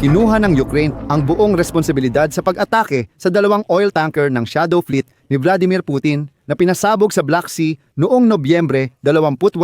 kinuha ng Ukraine ang buong responsibilidad sa pag-atake sa dalawang oil tanker ng Shadow Fleet ni Vladimir Putin na pinasabog sa Black Sea noong Nobyembre 28.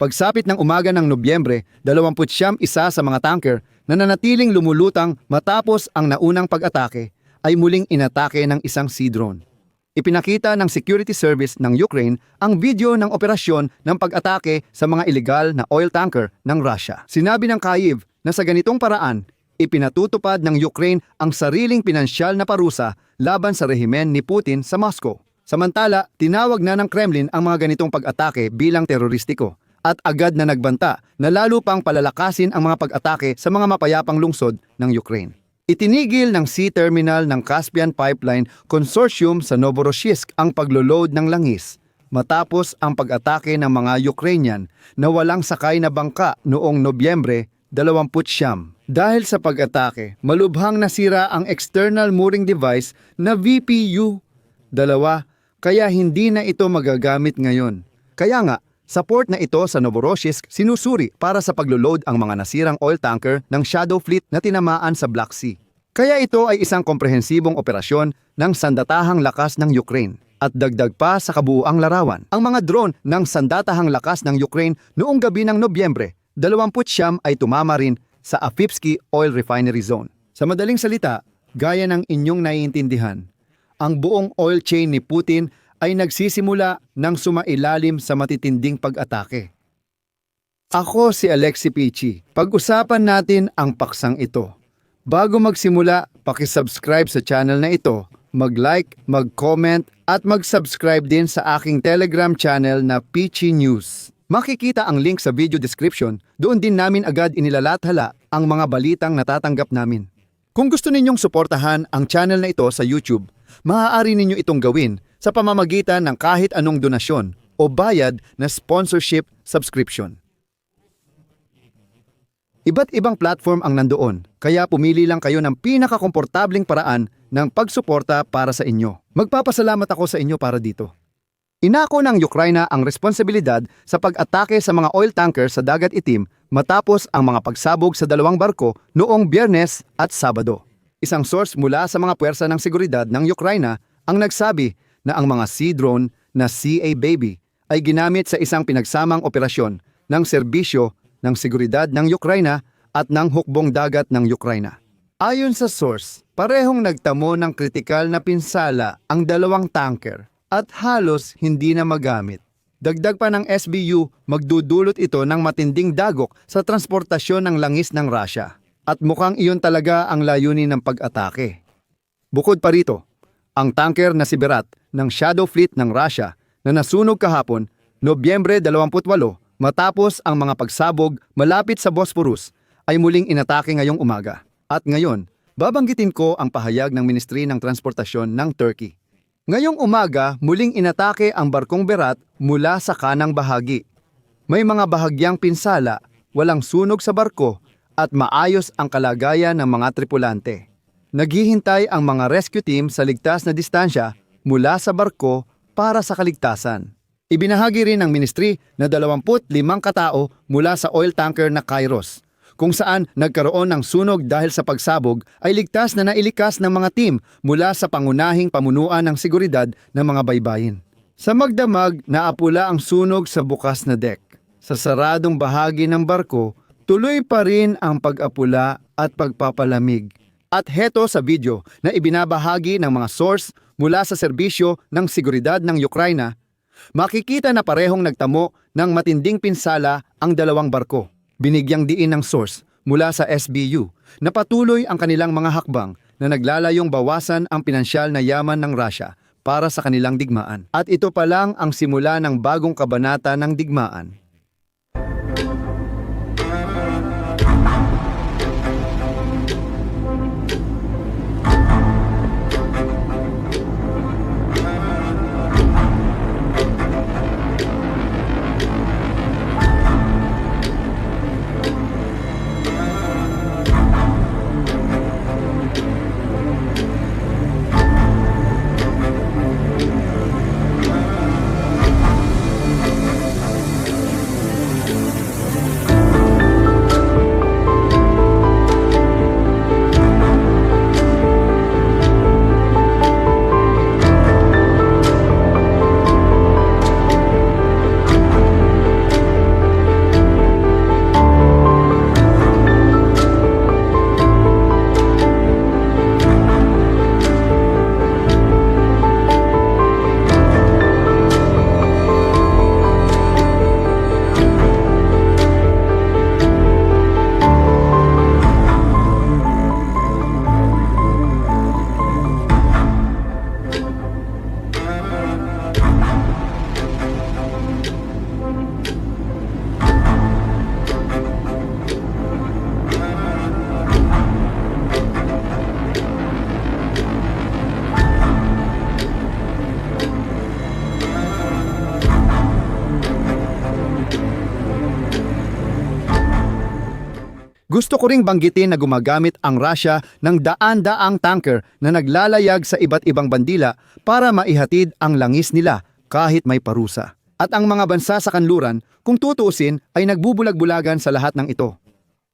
Pagsapit ng umaga ng Nobyembre, 29 isa sa mga tanker na nanatiling lumulutang matapos ang naunang pag-atake ay muling inatake ng isang sea drone. Ipinakita ng security service ng Ukraine ang video ng operasyon ng pag-atake sa mga ilegal na oil tanker ng Russia. Sinabi ng Kyiv na sa ganitong paraan, ipinatutupad ng Ukraine ang sariling pinansyal na parusa laban sa rehimen ni Putin sa Moscow. Samantala, tinawag na ng Kremlin ang mga ganitong pag-atake bilang teroristiko at agad na nagbanta na lalo pang palalakasin ang mga pag-atake sa mga mapayapang lungsod ng Ukraine. Itinigil ng Sea Terminal ng Caspian Pipeline Consortium sa Novorossiysk ang paglo-load ng langis matapos ang pag-atake ng mga Ukrainian na walang sakay na bangka noong Nobyembre 20 Dahil sa pag-atake, malubhang nasira ang external mooring device na VPU dalawa kaya hindi na ito magagamit ngayon. Kaya nga, sa port na ito sa Novorossiysk, sinusuri para sa paglo-load ang mga nasirang oil tanker ng Shadow Fleet na tinamaan sa Black Sea. Kaya ito ay isang komprehensibong operasyon ng sandatahang lakas ng Ukraine at dagdag pa sa kabuuang larawan. Ang mga drone ng sandatahang lakas ng Ukraine noong gabi ng Nobyembre, 20 ay tumama rin sa Afipsky Oil Refinery Zone. Sa madaling salita, gaya ng inyong naiintindihan, ang buong oil chain ni Putin ay nagsisimula ng sumailalim sa matitinding pag-atake. Ako si Alexi Pichi. Pag-usapan natin ang paksang ito. Bago magsimula, pakisubscribe sa channel na ito, mag-like, mag-comment at mag-subscribe din sa aking Telegram channel na Pichi News. Makikita ang link sa video description, doon din namin agad inilalathala ang mga balitang natatanggap namin. Kung gusto ninyong suportahan ang channel na ito sa YouTube, maaari ninyo itong gawin sa pamamagitan ng kahit anong donasyon o bayad na sponsorship subscription. Iba't ibang platform ang nandoon, kaya pumili lang kayo ng pinakakomportabling paraan ng pagsuporta para sa inyo. Magpapasalamat ako sa inyo para dito. Inako ng Ukraina ang responsibilidad sa pag-atake sa mga oil tanker sa Dagat Itim matapos ang mga pagsabog sa dalawang barko noong Biyernes at Sabado. Isang source mula sa mga puwersa ng seguridad ng Ukraina ang nagsabi na ang mga sea drone na CA Baby ay ginamit sa isang pinagsamang operasyon ng serbisyo ng seguridad ng Ukraina at ng hukbong dagat ng Ukraina. Ayon sa source, parehong nagtamo ng kritikal na pinsala ang dalawang tanker at halos hindi na magamit. Dagdag pa ng SBU, magdudulot ito ng matinding dagok sa transportasyon ng langis ng Russia. At mukhang iyon talaga ang layunin ng pag-atake. Bukod pa rito, ang tanker na si Berat ng Shadow Fleet ng Russia na nasunog kahapon, Nobyembre 28, matapos ang mga pagsabog malapit sa Bosporus, ay muling inatake ngayong umaga. At ngayon, babanggitin ko ang pahayag ng Ministry ng Transportasyon ng Turkey. Ngayong umaga, muling inatake ang barkong Berat mula sa kanang bahagi. May mga bahagyang pinsala, walang sunog sa barko, at maayos ang kalagayan ng mga tripulante. Naghihintay ang mga rescue team sa ligtas na distansya mula sa barko para sa kaligtasan. Ibinahagi rin ng ministry na 25 katao mula sa oil tanker na Kairos, kung saan nagkaroon ng sunog dahil sa pagsabog ay ligtas na nailikas ng mga team mula sa pangunahing pamunuan ng seguridad ng mga baybayin. Sa magdamag, naapula ang sunog sa bukas na deck. Sa saradong bahagi ng barko, tuloy pa rin ang pag-apula at pagpapalamig. At heto sa video na ibinabahagi ng mga source mula sa serbisyo ng seguridad ng Ukraina, makikita na parehong nagtamo ng matinding pinsala ang dalawang barko. Binigyang diin ng source mula sa SBU na patuloy ang kanilang mga hakbang na naglalayong bawasan ang pinansyal na yaman ng Russia para sa kanilang digmaan. At ito pa lang ang simula ng bagong kabanata ng digmaan. Gusto ko ring banggitin na gumagamit ang Russia ng daan-daang tanker na naglalayag sa iba't ibang bandila para maihatid ang langis nila kahit may parusa. At ang mga bansa sa kanluran, kung tutuusin, ay nagbubulag-bulagan sa lahat ng ito.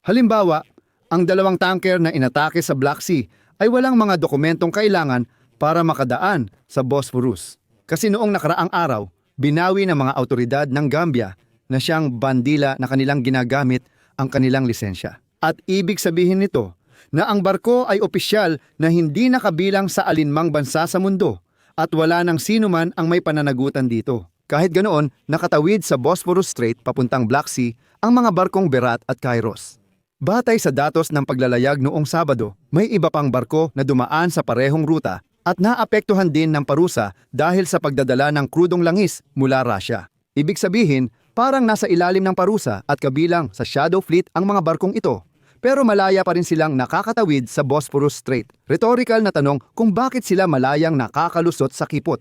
Halimbawa, ang dalawang tanker na inatake sa Black Sea ay walang mga dokumentong kailangan para makadaan sa Bosphorus. Kasi noong nakaraang araw, binawi ng mga autoridad ng Gambia na siyang bandila na kanilang ginagamit ang kanilang lisensya. At ibig sabihin nito na ang barko ay opisyal na hindi nakabilang sa alinmang bansa sa mundo at wala nang sino man ang may pananagutan dito. Kahit ganoon, nakatawid sa Bosphorus Strait papuntang Black Sea ang mga barkong Berat at Kairos. Batay sa datos ng paglalayag noong Sabado, may iba pang barko na dumaan sa parehong ruta at naapektuhan din ng parusa dahil sa pagdadala ng krudong langis mula Russia. Ibig sabihin, parang nasa ilalim ng parusa at kabilang sa Shadow Fleet ang mga barkong ito. Pero malaya pa rin silang nakakatawid sa Bosphorus Strait. Rhetorical na tanong kung bakit sila malayang nakakalusot sa kipot.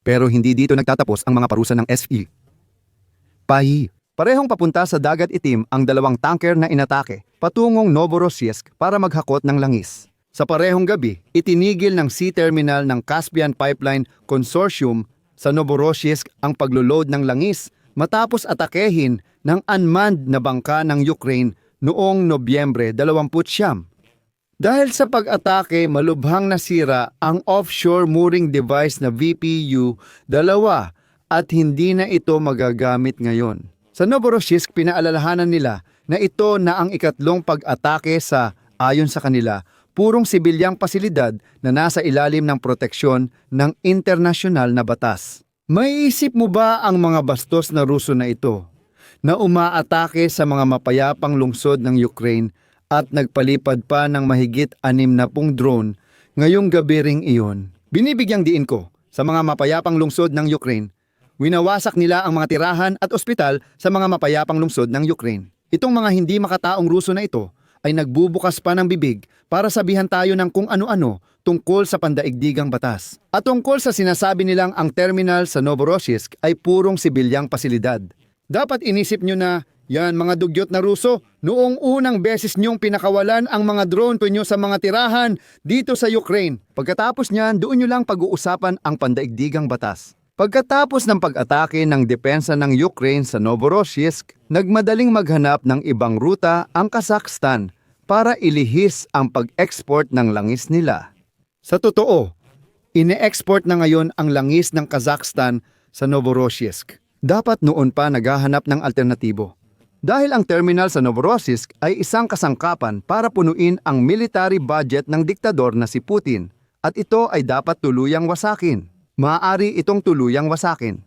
Pero hindi dito nagtatapos ang mga parusa ng SE. Pahi. Parehong papunta sa dagat itim ang dalawang tanker na inatake patungong Novorossiysk para maghakot ng langis. Sa parehong gabi, itinigil ng sea terminal ng Caspian Pipeline Consortium sa Novorossiysk ang paglo-load ng langis matapos atakehin ng unmanned na bangka ng Ukraine noong Nobyembre 29. Dahil sa pag-atake, malubhang nasira ang offshore mooring device na VPU-2 at hindi na ito magagamit ngayon. Sa Novorossiysk, pinaalalahanan nila na ito na ang ikatlong pag-atake sa, ayon sa kanila, purong sibilyang pasilidad na nasa ilalim ng proteksyon ng internasyonal na batas. May isip mo ba ang mga bastos na Ruso na ito na umaatake sa mga mapayapang lungsod ng Ukraine at nagpalipad pa ng mahigit anim na pung drone ngayong gabi ring iyon? Binibigyang diin ko sa mga mapayapang lungsod ng Ukraine Winawasak nila ang mga tirahan at ospital sa mga mapayapang lungsod ng Ukraine. Itong mga hindi makataong Ruso na ito ay nagbubukas pa ng bibig para sabihan tayo ng kung ano-ano tungkol sa pandaigdigang batas. At tungkol sa sinasabi nilang ang terminal sa Novorossiysk ay purong sibilyang pasilidad. Dapat inisip nyo na, yan mga dugyot na Ruso, noong unang beses nyong pinakawalan ang mga drone nyo sa mga tirahan dito sa Ukraine. Pagkatapos niyan, doon nyo lang pag-uusapan ang pandaigdigang batas. Pagkatapos ng pag-atake ng depensa ng Ukraine sa Novorossiysk, nagmadaling maghanap ng ibang ruta ang Kazakhstan para ilihis ang pag-export ng langis nila. Sa totoo, ine-export na ngayon ang langis ng Kazakhstan sa Novorossiysk. Dapat noon pa naghahanap ng alternatibo. Dahil ang terminal sa Novorossiysk ay isang kasangkapan para punuin ang military budget ng diktador na si Putin at ito ay dapat tuluyang wasakin maaari itong tuluyang wasakin.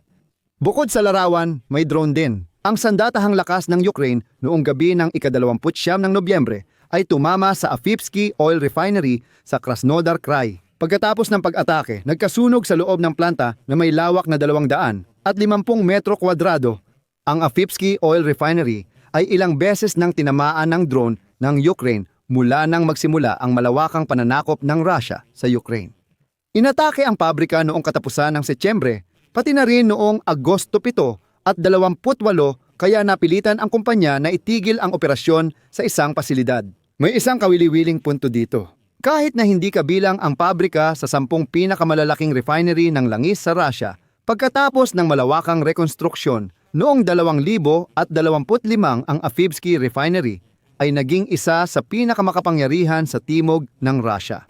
Bukod sa larawan, may drone din. Ang sandatahang lakas ng Ukraine noong gabi ng ikadalawamputsyam ng Nobyembre ay tumama sa Afipsky Oil Refinery sa Krasnodar Krai. Pagkatapos ng pag-atake, nagkasunog sa loob ng planta na may lawak na 200 at 50 metro kwadrado. Ang Afipsky Oil Refinery ay ilang beses nang tinamaan ng drone ng Ukraine mula nang magsimula ang malawakang pananakop ng Russia sa Ukraine. Inatake ang pabrika noong katapusan ng Setyembre, pati na rin noong Agosto 7 at 28 kaya napilitan ang kumpanya na itigil ang operasyon sa isang pasilidad. May isang kawili-wiling punto dito. Kahit na hindi kabilang ang pabrika sa sampung pinakamalalaking refinery ng langis sa Russia, pagkatapos ng malawakang rekonstruksyon, noong 2025 ang Afibsky Refinery ay naging isa sa pinakamakapangyarihan sa timog ng Russia.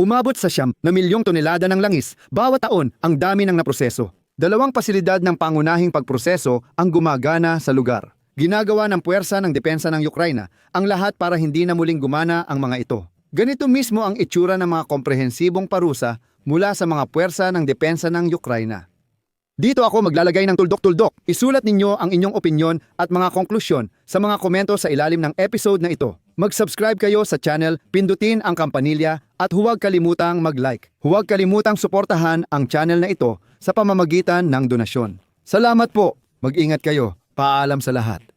Umabot sa siyam na milyong tonelada ng langis bawat taon ang dami ng naproseso. Dalawang pasilidad ng pangunahing pagproseso ang gumagana sa lugar. Ginagawa ng puwersa ng depensa ng Ukraina ang lahat para hindi na muling gumana ang mga ito. Ganito mismo ang itsura ng mga komprehensibong parusa mula sa mga puwersa ng depensa ng Ukraina. Dito ako maglalagay ng tuldok-tuldok. Isulat ninyo ang inyong opinyon at mga konklusyon sa mga komento sa ilalim ng episode na ito. Mag-subscribe kayo sa channel, pindutin ang kampanilya at huwag kalimutang mag-like. Huwag kalimutang suportahan ang channel na ito sa pamamagitan ng donasyon. Salamat po. Mag-ingat kayo. Paalam sa lahat.